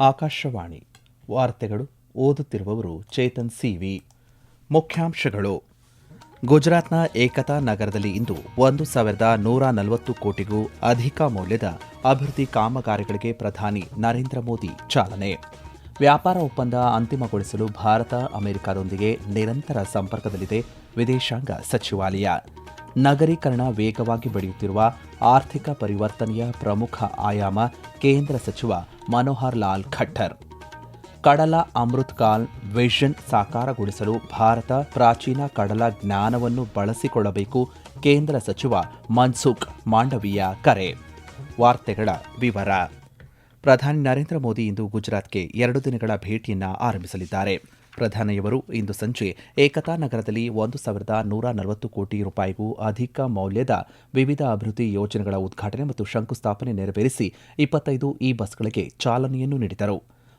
ಆಕಾಶವಾಣಿ ವಾರ್ತೆಗಳು ಓದುತ್ತಿರುವವರು ಚೇತನ್ ಸಿವಿ. ಮುಖ್ಯಾಂಶಗಳು. ಗುಜರಾತ್ನ ಏಕತಾ ನಗರದಲ್ಲಿ ಇಂದು ಒಂದು ಸಾವಿರದ ನೂರ ನಲವತ್ತು ಕೋಟಿಗೂ ಅಧಿಕ ಮೌಲ್ಯದ ಅಭಿವೃದ್ಧಿ ಕಾಮಗಾರಿಗಳಿಗೆ ಪ್ರಧಾನಿ ನರೇಂದ್ರ ಮೋದಿ ಚಾಲನೆ. ವ್ಯಾಪಾರ ಒಪ್ಪಂದ ಅಂತಿಮಗೊಳಿಸಲು ಭಾರತ ಅಮೆರಿಕದೊಂದಿಗೆ ನಿರಂತರ ಸಂಪರ್ಕದಲ್ಲಿದೆ ವಿದೇಶಾಂಗ ಸಚಿವಾಲಯ. ನಗರೀಕರಣ ವೇಗವಾಗಿ ಬೆಳೆಯುತ್ತಿರುವ ಆರ್ಥಿಕ ಪರಿವರ್ತನೆಯ ಪ್ರಮುಖ ಆಯಾಮ ಕೇಂದ್ರ ಸಚಿವ ಮನೋಹರ್ ಲಾಲ್ ಖಟ್ಟರ್. ಕಡಲ ಅಮೃತ್ಕಾಲ್ ವಿಷನ್ ಸಾಕಾರಗೊಳಿಸಲು ಭಾರತ ಪ್ರಾಚೀನ ಕಡಲ ಜ್ಞಾನವನ್ನು ಬಳಸಿಕೊಳ್ಳಬೇಕು ಕೇಂದ್ರ ಸಚಿವ ಮನ್ಸುಖ್ ಮಾಂಡವೀಯ ಕರೆ. ವಾರ್ತೆಗಳ ವಿವರ. ಪ್ರಧಾನಿ ನರೇಂದ್ರ ಮೋದಿ ಇಂದು ಗುಜರಾತ್ಗೆ ಎರಡು ದಿನಗಳ ಭೇಟಿಯನ್ನ ಆರಂಭಿಸಲಿದ್ದಾರೆ. ಪ್ರಧಾನಿಯವರು ಇಂದು ಸಂಜೆ ಏಕತಾ ನಗರದಲ್ಲಿ ಒಂದು ಸಾವಿರದ ನೂರ ನಲವತ್ತು ಕೋಟಿ ರೂಪಾಯಿಗೂ ಅಧಿಕ ಮೌಲ್ಯದ ವಿವಿಧ ಅಭಿವೃದ್ಧಿ ಯೋಜನೆಗಳ ಉದ್ಘಾಟನೆ ಮತ್ತು ಶಂಕುಸ್ಥಾಪನೆ ನೆರವೇರಿಸಿ ಇಪ್ಪತ್ತೈದು ಈ ಬಸ್ಗಳಿಗೆ ಚಾಲನೆಯನ್ನು ನೀಡಿದರು.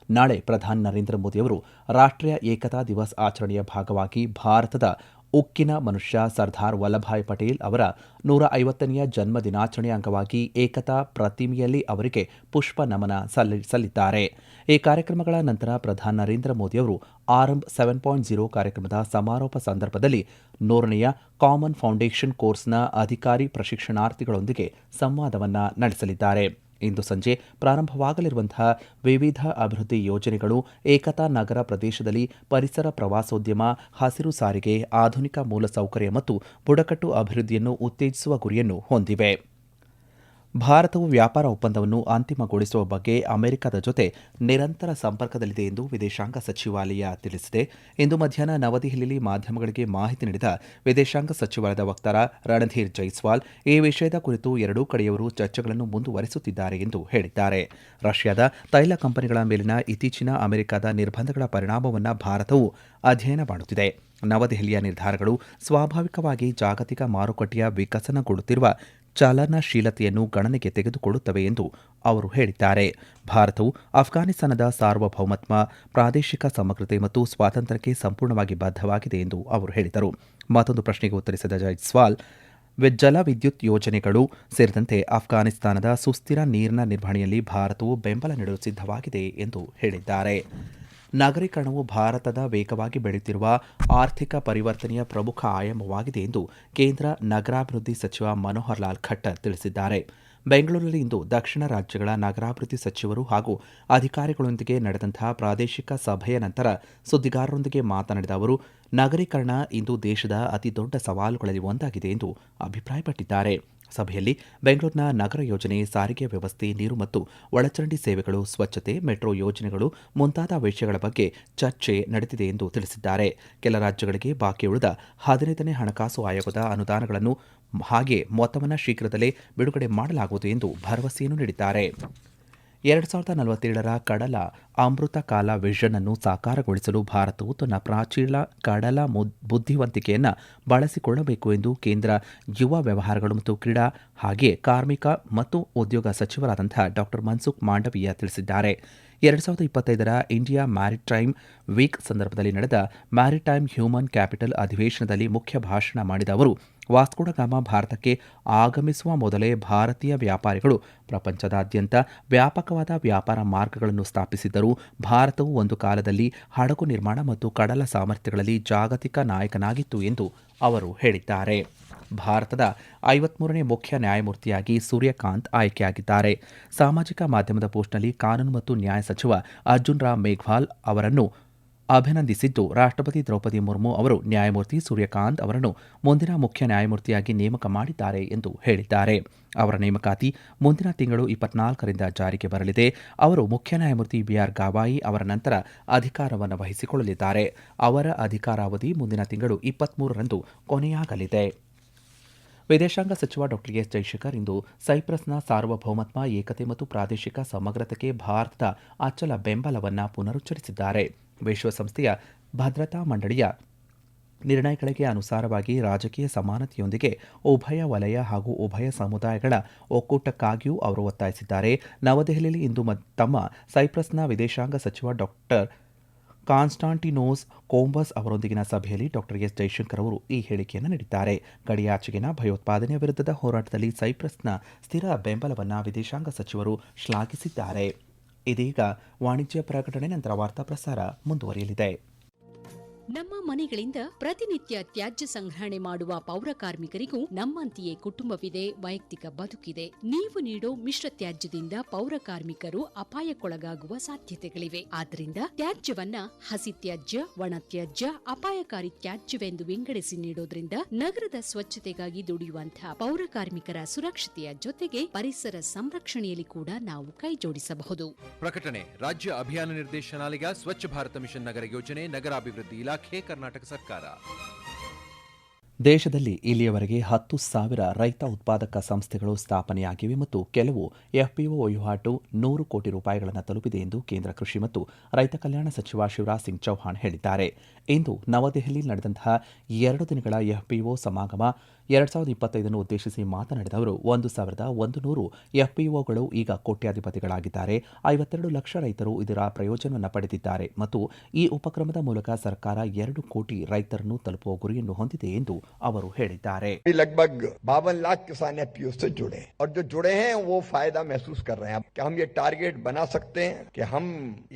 ನಾಳೆ ಪ್ರಧಾನಿ ನರೇಂದ್ರ ಮೋದಿಯವರು ರಾಷ್ಟ್ರೀಯ ಏಕತಾ ದಿವಸ್ ಆಚರಣೆಯ ಭಾಗವಾಗಿ ಭಾರತದ ಉಕ್ಕಿನ ಮನುಷ್ಯ ಸರ್ದಾರ್ ವಲ್ಲಭಾಯ್ ಪಟೇಲ್ ಅವರ ನೂರ ಐವತ್ತನೆಯ ಜನ್ಮ ದಿನಾಚರಣೆಯ ಅಂಗವಾಗಿ ಏಕತಾ ಪ್ರತಿಮೆಯಲ್ಲಿ ಅವರಿಗೆ ಪುಷ್ಪ ನಮನ ಸಲ್ಲಿಸಲಿದ್ದಾರೆ ಈ ಕಾರ್ಯಕ್ರಮಗಳ ನಂತರ ಪ್ರಧಾನಿ ನರೇಂದ್ರ ಮೋದಿಯವರು ಆರಂಭ್ ಸೆವೆನ್ ಪಾಯಿಂಟ್ ಜೀರೋ ಕಾರ್ಯಕ್ರಮದ ಸಮಾರೋಪ ಸಂದರ್ಭದಲ್ಲಿ ನೂರನೆಯ ಕಾಮನ್ ಫೌಂಡೇಶನ್ ಕೋರ್ಸ್ನ ಅಧಿಕಾರಿ ಪ್ರಶಿಕ್ಷಣಾರ್ಥಿಗಳೊಂದಿಗೆ ಸಂವಾದವನ್ನು ನಡೆಸಲಿದ್ದಾರೆ. ಇಂದು ಸಂಜೆ ಪ್ರಾರಂಭವಾಗಲಿರುವಂತಹ ವಿವಿಧ ಅಭಿವೃದ್ಧಿ ಯೋಜನೆಗಳು ಏಕತಾ ನಗರ ಪ್ರದೇಶದಲ್ಲಿ ಪರಿಸರ ಪ್ರವಾಸೋದ್ಯಮ, ಹಸಿರು ಸಾರಿಗೆ, ಆಧುನಿಕ ಮೂಲಸೌಕರ್ಯ ಮತ್ತು ಬುಡಕಟ್ಟು ಅಭಿವೃದ್ಧಿಯನ್ನು ಉತ್ತೇಜಿಸುವ ಗುರಿಯನ್ನು ಹೊಂದಿವೆ. ಭಾರತವು ವ್ಯಾಪಾರ ಒಪ್ಪಂದವನ್ನು ಅಂತಿಮಗೊಳಿಸುವ ಬಗ್ಗೆ ಅಮೆರಿಕದ ಜೊತೆ ನಿರಂತರ ಸಂಪರ್ಕದಲ್ಲಿದೆ ಎಂದು ವಿದೇಶಾಂಗ ಸಚಿವಾಲಯ ತಿಳಿಸಿದೆ. ಇಂದು ಮಧ್ಯಾಹ್ನ ನವದೆಹಲಿಯಲ್ಲಿ ಮಾಧ್ಯಮಗಳಿಗೆ ಮಾಹಿತಿ ನೀಡಿದ ವಿದೇಶಾಂಗ ಸಚಿವಾಲಯದ ವಕ್ತಾರ ರಣಧೀರ್ ಜೈಸ್ವಾಲ್, ಈ ವಿಷಯದ ಕುರಿತು ಎರಡೂ ಕಡೆಯವರು ಚರ್ಚೆಗಳನ್ನು ಮುಂದುವರೆಸುತ್ತಿದ್ದಾರೆ ಎಂದು ಹೇಳಿದ್ದಾರೆ. ರಷ್ಯಾದ ತೈಲ ಕಂಪನಿಗಳ ಮೇಲಿನ ಇತ್ತೀಚಿನ ಅಮೆರಿಕದ ನಿರ್ಬಂಧಗಳ ಪರಿಣಾಮವನ್ನು ಭಾರತವು ಅಧ್ಯಯನ ಮಾಡುತ್ತಿದೆ. ನವದೆಹಲಿಯ ನಿರ್ಧಾರಗಳು ಸ್ವಾಭಾವಿಕವಾಗಿ ಜಾಗತಿಕ ಮಾರುಕಟ್ಟೆಯ ವಿಕಸನಗೊಳ್ಳುತ್ತಿರುವ ಚಲನಶೀಲತೆಯನ್ನು ಗಣನೆಗೆ ತೆಗೆದುಕೊಳ್ಳುತ್ತವೆ ಎಂದು ಅವರು ಹೇಳಿದ್ದಾರೆ. ಭಾರತವು ಅಫ್ಘಾನಿಸ್ತಾನದ ಸಾರ್ವಭೌಮತ್ವ, ಪ್ರಾದೇಶಿಕ ಸಮಗ್ರತೆ ಮತ್ತು ಸ್ವಾತಂತ್ರ್ಯಕ್ಕೆ ಸಂಪೂರ್ಣವಾಗಿ ಬದ್ಧವಾಗಿದೆ ಎಂದು ಅವರು ಹೇಳಿದರು. ಮತ್ತೊಂದು ಪ್ರಶ್ನೆಗೆ ಉತ್ತರಿಸಿದ ಜೈಸ್ವಾಲ್ ಜಲ ವಿದ್ಯುತ್ ಯೋಜನೆಗಳು ಸೇರಿದಂತೆ ಅಫ್ಘಾನಿಸ್ತಾನದ ಸುಸ್ಥಿರ ನೀರಿನ ನಿರ್ವಹಣೆಯಲ್ಲಿ ಭಾರತವು ಬೆಂಬಲ ನೀಡಲು ಸಿದ್ಧವಾಗಿದೆ ಎಂದು ಹೇಳಿದ್ದಾರೆ. ನಗರೀಕರಣವು ಭಾರತದ ವೇಗವಾಗಿ ಬೆಳೆಯುತ್ತಿರುವ ಆರ್ಥಿಕ ಪರಿವರ್ತನೆಯ ಪ್ರಮುಖ ಆಯಾಮವಾಗಿದೆ ಎಂದು ಕೇಂದ್ರ ನಗರಾಭಿವೃದ್ಧಿ ಸಚಿವ ಮನೋಹರ್ ಲಾಲ್ ಖಟ್ಟರ್ ತಿಳಿಸಿದ್ದಾರೆ. ಬೆಂಗಳೂರಿನಲ್ಲಿ ಇಂದು ದಕ್ಷಿಣ ರಾಜ್ಯಗಳ ನಗರಾಭಿವೃದ್ಧಿ ಸಚಿವರು ಹಾಗೂ ಅಧಿಕಾರಿಗಳೊಂದಿಗೆ ನಡೆದಂತಹ ಪ್ರಾದೇಶಿಕ ಸಭೆಯ ನಂತರ ಸುದ್ದಿಗಾರರೊಂದಿಗೆ ಮಾತನಾಡಿದ ಅವರು, ನಗರೀಕರಣ ಇಂದು ದೇಶದ ಅತಿದೊಡ್ಡ ಸವಾಲುಗಳಲ್ಲಿ ಒಂದಾಗಿದೆ ಎಂದು ಅಭಿಪ್ರಾಯಪಟ್ಟಿದ್ದಾರೆ. ಸಭೆಯಲ್ಲಿ ಬೆಂಗಳೂರಿನ ನಗರ ಯೋಜನೆ, ಸಾರಿಗೆ ವ್ಯವಸ್ಥೆ, ನೀರು ಮತ್ತು ಒಳಚರಂಡಿ ಸೇವೆಗಳು, ಸ್ವಚ್ಛತೆ, ಮೆಟ್ರೋ ಯೋಜನೆಗಳು ಮುಂತಾದ ವಿಷಯಗಳ ಬಗ್ಗೆ ಚರ್ಚೆ ನಡೆದಿದೆ ಎಂದು ತಿಳಿಸಿದ್ದಾರೆ. ಕೆಲ ರಾಜ್ಯಗಳಿಗೆ ಬಾಕಿ ಉಳಿದ ಹದಿನೈದನೇ ಹಣಕಾಸು ಆಯೋಗದ ಅನುದಾನಗಳನ್ನು ಹಾಗೆ ಮೊತ್ತವನ್ನು ಶೀಘ್ರದಲ್ಲೇ ಬಿಡುಗಡೆ ಮಾಡಲಾಗುವುದು ಎಂದು ಭರವಸೆಯನ್ನು ನೀಡಿದ್ದಾರೆ. ಎರಡು ಸಾವಿರದ ನಲವತ್ತೇಳರ ಕಡಲ ಅಮೃತ ಕಾಲ ವಿಷನ್ ಅನ್ನು ಸಾಕಾರಗೊಳಿಸಲು ಭಾರತವು ತನ್ನ ಪ್ರಾಚೀನ ಕಡಲ ಬುದ್ಧಿವಂತಿಕೆಯನ್ನು ಬಳಸಿಕೊಳ್ಳಬೇಕು ಎಂದು ಕೇಂದ್ರ ಯುವ ವ್ಯವಹಾರಗಳು ಮತ್ತು ಕ್ರೀಡಾ ಹಾಗೆಯೇ ಕಾರ್ಮಿಕ ಮತ್ತು ಉದ್ಯೋಗ ಸಚಿವರಾದಂತಹ ಡಾಕ್ಟರ್ ಮನ್ಸುಖ್ ಮಾಂಡವೀಯ ತಿಳಿಸಿದ್ದಾರೆ. ಎರಡು ಸಾವಿರದ ಇಪ್ಪತ್ತೈದರ ಇಂಡಿಯಾ ಮ್ಯಾರಿಟೈಮ್ ವೀಕ್ ಸಂದರ್ಭದಲ್ಲಿ ನಡೆದ ಮ್ಯಾರಿಟೈಮ್ ಹ್ಯೂಮನ್ ಕ್ಯಾಪಿಟಲ್ ಅಧಿವೇಶನದಲ್ಲಿ ಮುಖ್ಯ ಭಾಷಣ ಮಾಡಿದ ಅವರು ವಾಸ್ಕೋಡಗಾಮ ಭಾರತಕ್ಕೆ ಆಗಮಿಸುವ ಮೊದಲೇ ಭಾರತೀಯ ವ್ಯಾಪಾರಿಗಳು ಪ್ರಪಂಚದಾದ್ಯಂತ ವ್ಯಾಪಕವಾದ ವ್ಯಾಪಾರ ಮಾರ್ಗಗಳನ್ನು ಸ್ಥಾಪಿಸಿದ್ದರೂ ಭಾರತವು ಒಂದು ಕಾಲದಲ್ಲಿ ಹಡಗು ನಿರ್ಮಾಣ ಮತ್ತು ಕಡಲ ಸಾಮರ್ಥ್ಯಗಳಲ್ಲಿ ಜಾಗತಿಕ ನಾಯಕನಾಗಿತ್ತು ಎಂದು ಅವರು ಹೇಳಿದ್ದಾರೆ. ಭಾರತದ ಐವತ್ಮೂರನೇ ಮುಖ್ಯ ನ್ಯಾಯಮೂರ್ತಿಯಾಗಿ ಸೂರ್ಯಕಾಂತ್ ಆಯ್ಕೆಯಾಗಿದ್ದಾರೆ. ಸಾಮಾಜಿಕ ಮಾಧ್ಯಮದ ಪೋಸ್ಟ್ನಲ್ಲಿ ಕಾನೂನು ಮತ್ತು ನ್ಯಾಯ ಸಚಿವ ಅರ್ಜುನ್ ರಾಮ್ ಮೇಘ್ವಾಲ್ ಅವರನ್ನು ಅಭಿನಂದಿಸಿದ್ದು ರಾಷ್ಟ್ರಪತಿ ದ್ರೌಪದಿ ಮುರ್ಮು ಅವರು ನ್ಯಾಯಮೂರ್ತಿ ಸೂರ್ಯಕಾಂತ್ ಅವರನ್ನು ಮುಂದಿನ ಮುಖ್ಯ ನ್ಯಾಯಮೂರ್ತಿಯಾಗಿ ನೇಮಕ ಮಾಡಿದ್ದಾರೆ ಎಂದು ಹೇಳಿದ್ದಾರೆ. ಅವರ ನೇಮಕಾತಿ ಮುಂದಿನ ತಿಂಗಳು ಇಪ್ಪತ್ನಾಲ್ಕರಿಂದ ಜಾರಿಗೆ ಬರಲಿದೆ. ಅವರು ಮುಖ್ಯ ನ್ಯಾಯಮೂರ್ತಿ ಬಿಆರ್ ಗಾವಾಯಿ ಅವರ ನಂತರ ಅಧಿಕಾರವನ್ನು ವಹಿಸಿಕೊಳ್ಳಲಿದ್ದಾರೆ. ಅವರ ಅಧಿಕಾರಾವಧಿ ಮುಂದಿನ ತಿಂಗಳು ಇಪ್ಪತ್ಮೂರರಂದು ಕೊನೆಯಾಗಲಿದೆ. ವಿದೇಶಾಂಗ ಸಚಿವ ಡಾಕ್ಟರ್ ಎಸ್ ಜೈಶಂಕರ್ ಇಂದು ಸೈಪ್ರಸ್ನ ಸಾರ್ವಭೌಮತ್ವ, ಏಕತೆ ಮತ್ತು ಪ್ರಾದೇಶಿಕ ಸಮಗ್ರತೆಗೆ ಭಾರತದ ಅಚಲ ಬೆಂಬಲವನ್ನು ಪುನರುಚ್ಚರಿಸಿದ್ದಾರೆ. ವಿಶ್ವಸಂಸ್ಥೆಯ ಭದ್ರತಾ ಮಂಡಳಿಯ ನಿರ್ಣಯಗಳಿಗೆ ಅನುಸಾರವಾಗಿ ರಾಜಕೀಯ ಸಮಾನತೆಯೊಂದಿಗೆ ಉಭಯ ವಲಯ ಹಾಗೂ ಉಭಯ ಸಮುದಾಯಗಳ ಒಕ್ಕೂಟಕ್ಕಾಗಿಯೂ ಅವರು ಒತ್ತಾಯಿಸಿದ್ದಾರೆ. ನವದೆಹಲಿಯಲ್ಲಿ ಇಂದು ತಮ್ಮ ಸೈಪ್ರಸ್ನ ವಿದೇಶಾಂಗ ಸಚಿವ ಡಾಕ್ಟರ್ ಕಾನ್ಸ್ಟಾಂಟಿನೋಸ್ ಕೋಂಬಸ್ ಅವರೊಂದಿಗಿನ ಸಭೆಯಲ್ಲಿ ಡಾಕ್ಟರ್ ಎಸ್. ಜೈಶಂಕರ್ ಅವರು ಈ ಹೇಳಿಕೆಯನ್ನು ನೀಡಿದ್ದಾರೆ. ಗಡಿಯಾಚೆಗಿನ ಭಯೋತ್ಪಾದನೆ ವಿರುದ್ಧದ ಹೋರಾಟದಲ್ಲಿ ಸೈಪ್ರಸ್ನ ಸ್ಥಿರ ಬೆಂಬಲವನ್ನು ವಿದೇಶಾಂಗ ಸಚಿವರು ಶ್ಲಾಘಿಸಿದ್ದಾರೆ. ಇದೀಗ ವಾಣಿಜ್ಯ ಪ್ರಕಟಣೆ ನಂತರ ವಾರ್ತಾ ಪ್ರಸಾರ ಮುಂದುವರಿಯಲಿದೆ. ನಮ್ಮ ಮನೆಗಳಿಂದ ಪ್ರತಿನಿತ್ಯ ತ್ಯಾಜ್ಯ ಸಂಗ್ರಹಣೆ ಮಾಡುವ ಪೌರ ಕಾರ್ಮಿಕರಿಗೂ ನಮ್ಮಂತೆಯೇ ಕುಟುಂಬವಿದೆ, ವೈಯಕ್ತಿಕ ಬದುಕಿದೆ. ನೀವು ನೀಡೋ ಮಿಶ್ರ ತ್ಯಾಜ್ಯದಿಂದ ಪೌರ ಕಾರ್ಮಿಕರು ಅಪಾಯಕ್ಕೊಳಗಾಗುವ ಸಾಧ್ಯತೆಗಳಿವೆ. ಆದ್ದರಿಂದ ತ್ಯಾಜ್ಯವನ್ನ ಹಸಿ ತ್ಯಾಜ್ಯ, ಒಣ ತ್ಯಾಜ್ಯ, ಅಪಾಯಕಾರಿ ತ್ಯಾಜ್ಯವೆಂದು ವಿಂಗಡಿಸಿ ನೀಡೋದ್ರಿಂದ ನಗರದ ಸ್ವಚ್ಛತೆಗಾಗಿ ದುಡಿಯುವಂತಹ ಪೌರ ಕಾರ್ಮಿಕರ ಸುರಕ್ಷತೆಯ ಜೊತೆಗೆ ಪರಿಸರ ಸಂರಕ್ಷಣೆಯಲ್ಲಿ ಕೂಡ ನಾವು ಕೈಜೋಡಿಸಬಹುದು. ಪ್ರಕಟಣೆ, ರಾಜ್ಯ ಅಭಿಯಾನ ನಿರ್ದೇಶನಾಲಯ ಸ್ವಚ್ಛ ಭಾರತ ಮಿಷನ್ ನಗರ ಯೋಜನೆ, ನಗರಾಭಿವೃದ್ಧಿ ಇಲಾಖೆ. ಕರ್ನಾಟಕ ಸರ್ಕಾರ. ದೇಶದಲ್ಲಿ ಇಲ್ಲಿಯವರೆಗೆ ಹತ್ತು ಸಾವಿರ ರೈತ ಉತ್ಪಾದಕ ಸಂಸ್ಥೆಗಳು ಸ್ಥಾಪನೆಯಾಗಿವೆ ಮತ್ತು ಕೆಲವು ಎಫ್ಪಿಒ ವಹಿವಾಟು ನೂರು ಕೋಟಿ ರೂಪಾಯಿಗಳನ್ನು ತಲುಪಿದೆ ಎಂದು ಕೇಂದ್ರ ಕೃಷಿ ಮತ್ತು ರೈತ ಕಲ್ಯಾಣ ಸಚಿವ ಶಿವರಾಜ್ ಸಿಂಗ್ ಚೌಹಾಣ್ ಹೇಳಿದ್ದಾರೆ. ಇಂದು ನವದೆಹಲಿಯಲ್ಲಿ ನಡೆದಂತಹ ಎರಡು ದಿನಗಳ ಎಫ್ಪಿಒ ಸಮಾಗಮ ಎರಡ್ ಸಾವಿರದ ಇಪ್ಪತ್ತೈದನ್ನು ಉದ್ದೇಶಿಸಿ ಮಾತನಾಡಿದ ಅವರು ಒಂದು ಸಾವಿರದ ಒಂದು ನೂರು ಎಫ್ಪಿಒಗಳು ಈಗ ಕೋಟ್ಯಾಧಿಪತಿಗಳಾಗಿದ್ದಾರೆ ಐವತ್ತೆರಡು ಲಕ್ಷ ರೈತರು ಇದರ ಪ್ರಯೋಜನವನ್ನು ಪಡೆದಿದ್ದಾರೆ ಮತ್ತು ಈ ಉಪಕ್ರಮದ ಮೂಲಕ ಸರ್ಕಾರ ಎರಡು ಕೋಟಿ ರೈತರನ್ನು ತಲುಪುವ ಗುರಿಯನ್ನು ಹೊಂದಿದೆ ಎಂದು ಅವರು ಹೇಳಿದ್ದಾರೆ अभी लगभग बावन लाख किसान एफपीओ से जुड़े हैं और जो जुड़े हैं वो फायदा महसूस कर रहे हैं कि हम ये टारगेट बना सकते हैं कि हम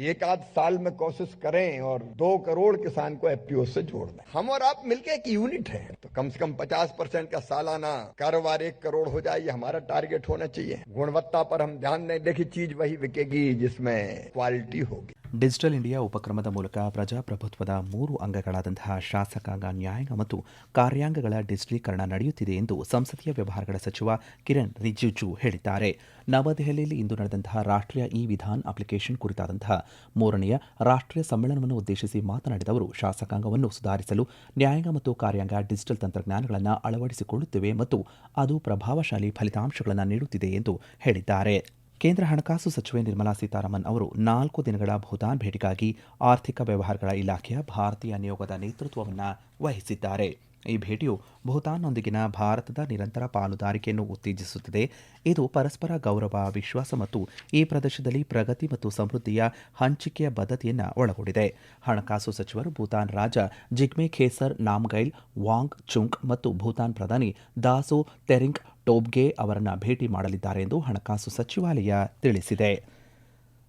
एक आध साल में कोशिश करें और दो करोड़ किसान को एफपीओ से जोड़ दें हम और आप मिलके एक यूनिट है तो कम से कम पचास परसेंट का सालाना कारोबार एक करोड़ हो जाए, ये हमारा टारगेट होना चाहिए। गुणवत्ता पर हम ध्यान दें देखिए, चीज़ वही बिकेगी जिसमें क्वालिटी होगी। ಡಿಜಿಟಲ್ ಇಂಡಿಯಾ ಉಪಕ್ರಮದ ಮೂಲಕ ಪ್ರಜಾಪ್ರಭುತ್ವದ ಮೂರು ಅಂಗಗಳಾದಂತಹ ಶಾಸಕಾಂಗ, ನ್ಯಾಯಾಂಗ ಮತ್ತು ಕಾರ್ಯಾಂಗಗಳ ಡಿಜಿಟಲೀಕರಣ ನಡೆಯುತ್ತಿದೆ ಎಂದು ಸಂಸದೀಯ ವ್ಯವಹಾರಗಳ ಸಚಿವ ಕಿರಣ್ ರಿಜಿಜು ಹೇಳಿದ್ದಾರೆ. ನವದೆಹಲಿಯಲ್ಲಿ ಇಂದು ನಡೆದಂತಹ ರಾಷ್ಟ್ರೀಯ ಇ ವಿಧಾನ್ ಅಪ್ಲಿಕೇಶನ್ ಕುರಿತಾದಂತಹ ಮೂರನೆಯ ರಾಷ್ಟ್ರೀಯ ಸಮ್ಮೇಳನವನ್ನು ಉದ್ದೇಶಿಸಿ ಮಾತನಾಡಿದ ಅವರು, ಶಾಸಕಾಂಗವನ್ನು ಸುಧಾರಿಸಲು ನ್ಯಾಯಾಂಗ ಮತ್ತು ಕಾರ್ಯಾಂಗ ಡಿಜಿಟಲ್ ತಂತ್ರಜ್ಞಾನಗಳನ್ನು ಅಳವಡಿಸಿಕೊಳ್ಳುತ್ತಿವೆ ಮತ್ತು ಅದು ಪ್ರಭಾವಶಾಲಿ ಫಲಿತಾಂಶಗಳನ್ನು ನೀಡುತ್ತಿದೆ ಎಂದು ಹೇಳಿದ್ದಾರೆ. ಕೇಂದ್ರ ಹಣಕಾಸು ಸಚಿವೆ ನಿರ್ಮಲಾ ಸೀತಾರಾಮನ್ ಅವರು ನಾಲ್ಕು ದಿನಗಳ ಭೂತಾನ್ ಭೇಟಿಗಾಗಿ ಆರ್ಥಿಕ ವ್ಯವಹಾರಗಳ ಇಲಾಖೆಯ ಭಾರತೀಯ ನಿಯೋಗದ ನೇತೃತ್ವವನ್ನು ವಹಿಸಿದ್ದಾರೆ. ಈ ಭೇಟಿಯು ಭೂತಾನ್ನೊಂದಿಗಿನ ಭಾರತದ ನಿರಂತರ ಪಾಲುದಾರಿಕೆಯನ್ನು ಉತ್ತೇಜಿಸುತ್ತದೆ. ಇದು ಪರಸ್ಪರ ಗೌರವ, ವಿಶ್ವಾಸ ಮತ್ತು ಈ ಪ್ರದೇಶದಲ್ಲಿ ಪ್ರಗತಿ ಮತ್ತು ಸಮೃದ್ಧಿಯ ಹಂಚಿಕೆಯ ಬದ್ಧತೆಯನ್ನು ಒಳಗೊಂಡಿದೆ. ಹಣಕಾಸು ಸಚಿವರು ಭೂತಾನ್ ರಾಜ ಜಿಗ್ಮೆ ಖೇಸರ್ ನಾಮ್ಗೈಲ್, ವಾಂಗ್ ಚುಂಗ್ ಮತ್ತು ಭೂತಾನ್ ಪ್ರಧಾನಿ ದಾಸೋ ತೆರಿಂಗ್ ಟೋಬ್ಗೆ ಅವರನ್ನು ಭೇಟಿ ಮಾಡಲಿದ್ದಾರೆ ಎಂದು ಹಣಕಾಸು ಸಚಿವಾಲಯ ತಿಳಿಸಿದೆ.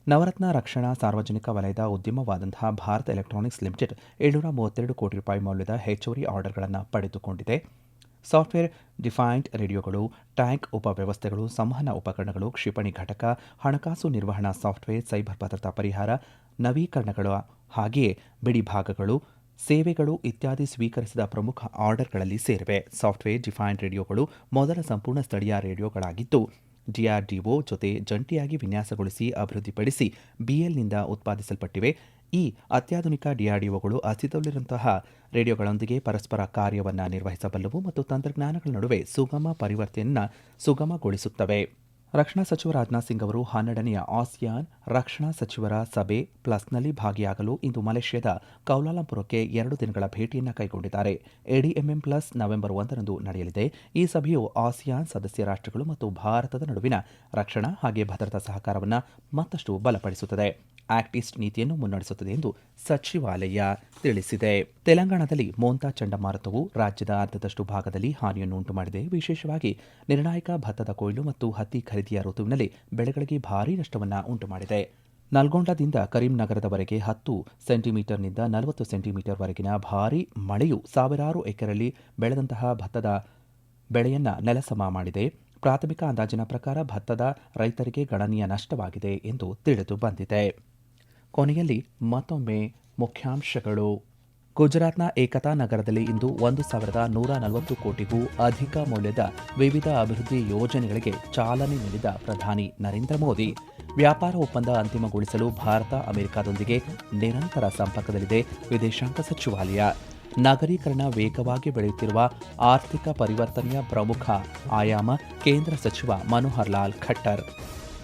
ನವರತ್ನ ರಕ್ಷಣಾ ಸಾರ್ವಜನಿಕ ವಲಯದ ಉದ್ಯಮವಾದಂತಹ ಭಾರತ್ ಎಲೆಕ್ಟ್ರಾನಿಕ್ಸ್ ಲಿಮಿಟೆಡ್ ಏಳ್ನೂರ ಮೂವತ್ತೆರಡು ಕೋಟಿ ರೂಪಾಯಿ ಮೌಲ್ಯದ ಹೆಚ್ಚುವರಿ ಆರ್ಡರ್ಗಳನ್ನು ಪಡೆದುಕೊಂಡಿದೆ. ಸಾಫ್ಟ್ವೇರ್ ಡಿಫೈನ್ಡ್ ರೇಡಿಯೋಗಳು, ಟ್ಯಾಂಕ್ ಉಪವ್ಯವಸ್ಥೆಗಳು, ಸಂವಹನ ಉಪಕರಣಗಳು, ಕ್ಷಿಪಣಿ ಘಟಕ, ಹಣಕಾಸು ನಿರ್ವಹಣಾ ಸಾಫ್ಟ್ವೇರ್, ಸೈಬರ್ ಭದ್ರತಾ ಪರಿಹಾರ, ನವೀಕರಣಗಳು ಹಾಗೆಯೇ ಬಿಡಿ ಭಾಗಗಳು ಸೇವೆಗಳು ಇತ್ಯಾದಿ ಸ್ವೀಕರಿಸಿದ ಪ್ರಮುಖ ಆರ್ಡರ್ಗಳಲ್ಲಿ ಸೇರಿವೆ. ಸಾಫ್ಟ್ವೇರ್ ಡಿಫೈನ್ ರೇಡಿಯೋಗಳು ಮೊದಲ ಸಂಪೂರ್ಣ ಸ್ಥಳೀಯ ರೇಡಿಯೋಗಳಾಗಿದ್ದು, ಡಿಆರ್ಡಿಒ ಜೊತೆ ಜಂಟಿಯಾಗಿ ವಿನ್ಯಾಸಗೊಳಿಸಿ ಅಭಿವೃದ್ಧಿಪಡಿಸಿ ಬಿಎಲ್ನಿಂದ ಉತ್ಪಾದಿಸಲ್ಪಟ್ಟಿವೆ. ಈ ಅತ್ಯಾಧುನಿಕ ಡಿಆರ್ಡಿಒಗಳು ಅಸ್ತಿತ್ವದಲ್ಲಿರುವಂತಹ ರೇಡಿಯೋಗಳೊಂದಿಗೆ ಪರಸ್ಪರ ಕಾರ್ಯವನ್ನು ನಿರ್ವಹಿಸಬಲ್ಲವು ಮತ್ತು ತಂತ್ರಜ್ಞಾನಗಳ ನಡುವೆ ಸುಗಮ ಪರಿವರ್ತನೆಯನ್ನು ಸುಗಮಗೊಳಿಸುತ್ತವೆ. ರಕ್ಷಣಾ ಸಚಿವ ರಾಜನಾಥ್ ಸಿಂಗ್ ಅವರು ಹನ್ನೆರಡನೆಯ ಆಸಿಯಾನ್ ರಕ್ಷಣಾ ಸಚಿವರ ಸಭೆ ಪ್ಲಸ್ನಲ್ಲಿ ಭಾಗಿಯಾಗಲು ಇಂದು ಮಲೇಷ್ಯಾದ ಕೌಲಾಲಂಪುರಕ್ಕೆ ಎರಡು ದಿನಗಳ ಭೇಟಿಯನ್ನು ಕೈಗೊಂಡಿದ್ದಾರೆ. ಎಡಿಎಂಎಂ ಪ್ಲಸ್ ನವೆಂಬರ್ ಒಂದರಂದು ನಡೆಯಲಿದೆ. ಈ ಸಭೆಯು ಆಸಿಯಾನ್ ಸದಸ್ಯ ರಾಷ್ಟ್ರಗಳು ಮತ್ತು ಭಾರತದ ನಡುವಿನ ರಕ್ಷಣಾ ಹಾಗೆ ಭದ್ರತಾ ಸಹಕಾರವನ್ನು ಮತ್ತಷ್ಟು ಬಲಪಡಿಸುತ್ತದೆ. ಆಕ್ಟ್ ನೀತಿಯನ್ನು ಮುನ್ನಡೆಸುತ್ತದೆ ಎಂದು ಸಚಿವಾಲಯ ತಿಳಿಸಿದೆ. ತೆಲಂಗಾಣದಲ್ಲಿ ಮೋಂತಾ ಚಂಡಮಾರುತವು ರಾಜ್ಯದ ಅರ್ಧದಷ್ಟು ಭಾಗದಲ್ಲಿ ಹಾನಿಯನ್ನು ಉಂಟು ಮಾಡಿದೆ ವಿಶೇಷವಾಗಿ ನಿರ್ಣಾಯಕ ಭತ್ತದ ಕೊಯ್ಲು ಮತ್ತು ಹತ್ತಿ ಖರೀದಿಯ ಋತುವಿನಲ್ಲಿ ಬೆಳೆಗಳಿಗೆ ಭಾರೀ ನಷ್ಟವನ್ನು ಉಂಟು ಮಾಡಿದೆ ನಲ್ಗೊಂಡದಿಂದ ಕರೀಂನಗರದವರೆಗೆ ಹತ್ತು ಸೆಂಟಿಮೀಟರ್ನಿಂದ ನಲವತ್ತು ಸೆಂಟಿಮೀಟರ್ವರೆಗಿನ ಭಾರೀ ಮಳೆಯು ಸಾವಿರಾರು ಎಕರೆಯಲ್ಲಿ ಬೆಳೆದಂತಹ ಭತ್ತದ ಬೆಳೆಯನ್ನು ನೆಲಸಮ ಮಾಡಿದೆ. ಪ್ರಾಥಮಿಕ ಅಂದಾಜಿನ ಪ್ರಕಾರ ಭತ್ತದ ರೈತರಿಗೆ ಗಣನೀಯ ನಷ್ಟವಾಗಿದೆ ಎಂದು ತಿಳಿದು ಬಂದಿದೆ. ಕೊನೆಯಲ್ಲಿ ಮತ್ತೊಮ್ಮೆ ಮುಖ್ಯಾಂಶಗಳು. ಗುಜರಾತ್ನ ಏಕತಾ ನಗರದಲ್ಲಿ ಇಂದು ಒಂದು ಸಾವಿರದ ನೂರ ನಲವತ್ತು ಕೋಟಿಗೂ ಅಧಿಕ ಮೌಲ್ಯದ ವಿವಿಧ ಅಭಿವೃದ್ಧಿ ಯೋಜನೆಗಳಿಗೆ ಚಾಲನೆ ನೀಡಿದ ಪ್ರಧಾನಿ ನರೇಂದ್ರ ಮೋದಿ, ವ್ಯಾಪಾರ ಒಪ್ಪಂದ ಅಂತಿಮಗೊಳಿಸಲು ಭಾರತ ಅಮೆರಿಕದೊಂದಿಗೆ ನಿರಂತರ ಸಂಪರ್ಕದಲ್ಲಿದೆ ವಿದೇಶಾಂಗ ಸಚಿವಾಲಯ. ನಗರೀಕರಣ ವೇಗವಾಗಿ ಬೆಳೆಯುತ್ತಿರುವ ಆರ್ಥಿಕ ಪರಿವರ್ತನೆಯ ಪ್ರಮುಖ ಆಯಾಮ ಕೇಂದ್ರ ಸಚಿವ ಮನೋಹರ್ ಲಾಲ್ ಖಟ್ಟರ್.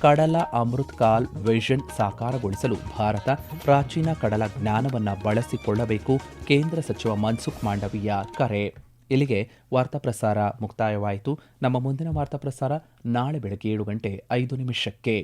ಕಡಲ ಅಮೃತ್ ಕಾಲ್ ವಿಷನ್ ಸಾಕಾರಗೊಳಿಸಲು ಭಾರತ ಪ್ರಾಚೀನ ಕಡಲ ಜ್ಞಾನವನ್ನು ಬಳಸಿಕೊಳ್ಳಬೇಕು, ಕೇಂದ್ರ ಸಚಿವ ಮನ್ಸುಖ್ ಮಾಂಡವೀಯ ಕರೆ. ಇಲ್ಲಿಗೆ ವಾರ್ತಾ ಪ್ರಸಾರ ಮುಕ್ತಾಯವಾಯಿತು. ನಮ್ಮ ಮುಂದಿನ ವಾರ್ತಾ ಪ್ರಸಾರ ನಾಳೆ ಬೆಳಗ್ಗೆ ಏಳು ಗಂಟೆ ಐದು ನಿಮಿಷಕ್ಕೆ.